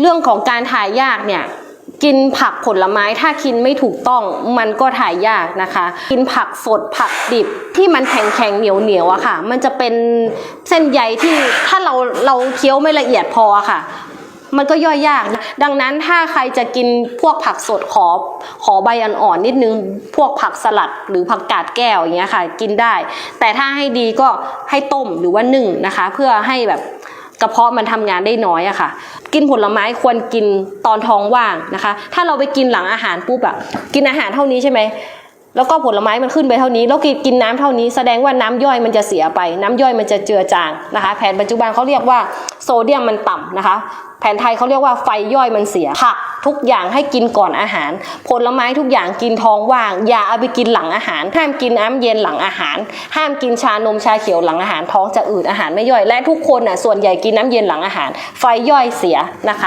เรื่องของการถ่ายยากเนี่ยกินผักผลไม้ถ้ากินไม่ถูกต้องมันก็ถ่ายยากนะคะ กินผักสดผักดิบที่มันแข็งแข็งเหนียวเหนียวอะค่ะ มันจะเป็นเส้นใยที่ถ้าเราเราเคี้ยวไม่ละเอียดพอค่ะ มันก็ย่อยยาก ดังนั้นถ้าใครจะกินพวกผักสดขอขอใบอ่อนๆนิดนึง พวกผักสลัดหรือผักกาดแก้วอย่างเงี้ยค่ะ กินได้ แต่ถ้าให้ดีก็ให้ต้มหรือว่านึ่งนะคะ เพื่อให้แบบ กระเพาะมันทำงานได้น้อยอะค่ะ กินผลไม้ควรกินตอนท้องว่างนะคะ ถ้าเราไปกินหลังอาหารปุ๊บอะกินอาหารเท่านี้ใช่ไหม แล้วก็ผลไม้มันขึ้นไปเท่านี้ แล้วกินกินน้ำเท่านี้แสดงว่าน้ำย่อยมันจะเสียไป น้ำย่อยมันจะเจือจางนะคะ แผนปัจจุบันเขาเรียกว่าโซเดียมมันต่ำนะคะ แผนไทยเขาเรียกว่าไฟย่อยมันเสียผักทุกอย่างให้กินก่อนอาหาร ผลไม้ทุกอย่างกินท้องว่าง อย่าเอาไปกินหลังอาหาร ห้ามกินน้ำเย็นหลังอาหาร ห้ามกินชานมชาเขียวหลังอาหารท้องจะอืดอาหารไม่ย่อย และทุกคนน่ะส่วนใหญ่กินน้ำเย็นหลังอาหาร ไฟย่อยเสียนะคะ